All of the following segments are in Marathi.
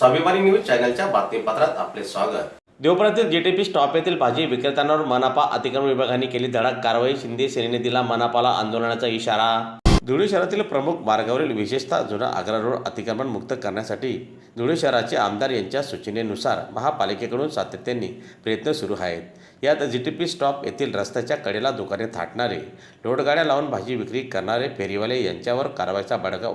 स्वाभिमानी न्यूज चॅनलच्या बातमीपत्रात आपले स्वागत. देवपुरातील जीटीपी स्टॉप येथील भाजी विक्रेत्यांवर मनापा अतिक्रमण विभागाने केली धडक कारवाई शिंदे सेनेने दिला मनापाला आंदोलनाचा इशारा. धुळे शहरातील प्रमुख मार्गावरील विशेषतः जुना आग्रा रोड अतिक्रमण मुक्त करण्यासाठी धुळे शहराचे आमदार यांच्या सूचनेनुसार महापालिकेकडून सातत्याने प्रयत्न सुरू आहेत. यात जीटीपी स्टॉप येथील रस्त्याच्या कडेला दुकाने थाटणारे लोडगाड्या लावून भाजी विक्री करणारे फेरीवाले यांच्यावर कारवाईचा बडगा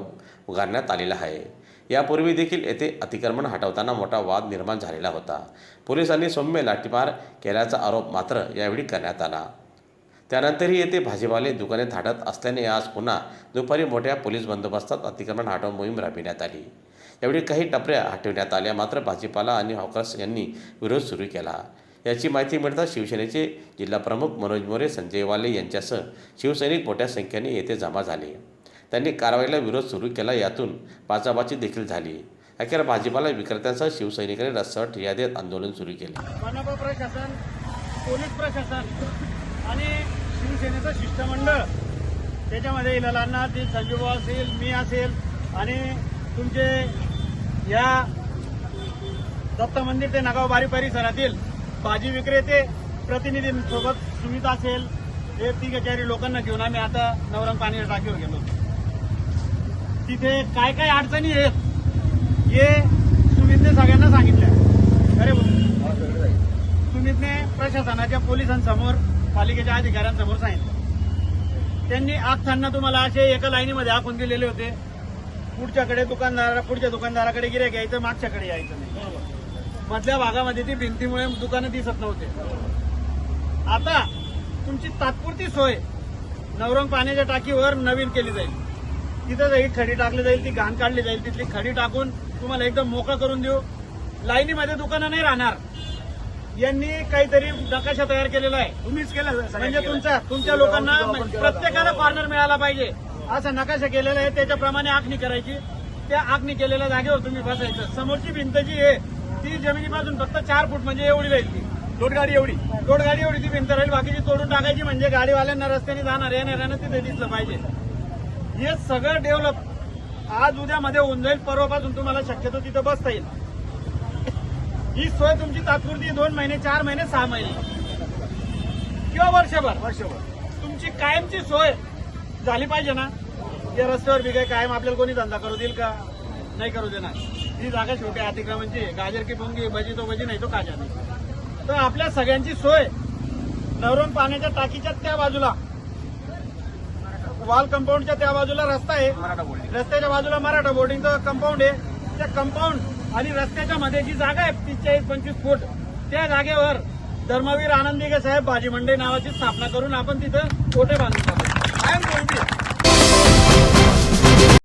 उगारण्यात आलेला आहे. यापूर्वी देखील येथे अतिक्रमण हटवताना मोठा वाद निर्माण झालेला होता. पोलिसांनी सौम्य लाठीमार केल्याचा आरोप मात्र यावेळी करण्यात आला. त्यानंतरही येथे भाजीपाले दुकाने थाटत असल्याने आज पुन्हा दुपारी मोठ्या पोलीस बंदोबस्तात अतिक्रमण हटव मोहीम राबविण्यात आली. यावेळी काही टपऱ्या हटविण्यात आल्या. मात्र भाजीपाला आणि हॉकर्स यांनी विरोध सुरू केला. याची माहिती मिळताच शिवसेनेचे जिल्हाप्रमुख मनोज मोरे संजय वाले यांच्यासह शिवसैनिक मोठ्या संख्येने येथे जमा झाले. त्यांनी कारवाईला विरोध सुरू केला. यातून बाचाबाची देखील झाली. अखेर भाजीपाला विक्रेत्यांसह शिवसैनिकांनी रस्त्यावर ठिया देत आंदोलन सुरू केले. मनपा प्रशासन पोलीस प्रशासन आणि शिवसेनेचं शिष्टमंडळ त्याच्यामध्ये इलालांना ते संजूभाऊ असेल मी असेल आणि तुमचे या दत्त मंदिर ते नागाव बारी परिसरातील भाजी विक्रेते प्रतिनिधींसोबत सुमित असेल हे तिघ चारी लोकांना घेऊन आम्ही आता नवरंग पाणी टाकीवर गेलो तिथे काय काय अडचणी आहेत हे सुमितने सगळ्यांना सांगितलं अरे सुमितने प्रशासनाच्या पोलिसांसमोर पालिकेच्या अधिकाऱ्यांसमोर सांगितलं. त्यांनी आखताना तुम्हाला असे एका लाईनीमध्ये आखून दिलेले होते. पुढच्याकडे दुकानदारा पुढच्या दुकानदाराकडे गिऱ्हाईक यायचं मागच्याकडे यायचं नाही. मधल्या भागामध्ये ती भिंतीमुळे दुकानं दिसत नव्हते. आता तुमची तात्पुरती सोय नवरंग पाण्याच्या टाकीवर नवीन केली जाईल. तिथं जाईल खडी टाकली जाईल ती घाण काढली जाईल तिथली खडी टाकून तुम्हाला एकदम मोकळं करून देऊ. लाईनीमध्ये दुकानं नाही राहणार. यांनी काहीतरी नकाशा तयार केलेला आहे. तुम्हीच केलं म्हणजे तुमच्या तुमच्या लोकांना प्रत्येकाला कॉर्नर मिळाला पाहिजे. असा नकाशा केलेला आहे. त्याच्याप्रमाणे आखणी करायची. त्या आखणी केलेल्या जागेवर तुम्ही बसायचं. समोरची भिंत जी आहे ती जमिनीपासून फक्त चार फूट म्हणजे एवढी राहील ती. लोटगाडी एवढी. गाडी एवढी ती भिंत राहील. बाकीची तोडून टाकायची म्हणजे गाडीवाल्यांना रस्त्याने जाणार येणाऱ्यांना तिथे दिसलं पाहिजे. हे सगळं डेव्हलप आज उद्यामध्ये होऊन जाईल परवापासून तुम्हाला शक्यतो तिथं बसता येईल. ही सोय तुमची तात्पुरती दोन महिने चार महिने सहा महिने. किंवा वर्षभर. वर्षभर. तुमची कायमची सोय झाली पाहिजे ना? या रस्त्यावर बी काही कायम आपल्याला कोणी धंदा करू देईल का? नाही करू देणार. ही जागा छोटी अतिक्रमणची. गाजर की पोंगी भजी तो भजी नाही तो काजा नाही तर आपल्या सगळ्यांची सोय नवरंग पाण्याच्या टाकीच्या त्या बाजूला वॉल कंपाऊंडच्या त्या बाजूला रस्ता आहे रस्त्याच्या बाजूला मराठा बोर्डिंगचं कंपाऊंड आहे त्या कंपाऊंड आणि रस्त्याच्या मध्ये जी जागा आहे तीस चाळीस पंचवीस फूट त्या जागेवर धर्मवीर आनंदिगे साहेब भाजी मंडई नावाची स्थापना करून आपण तिथं कोठे बांधून. कायम स्वरूपी.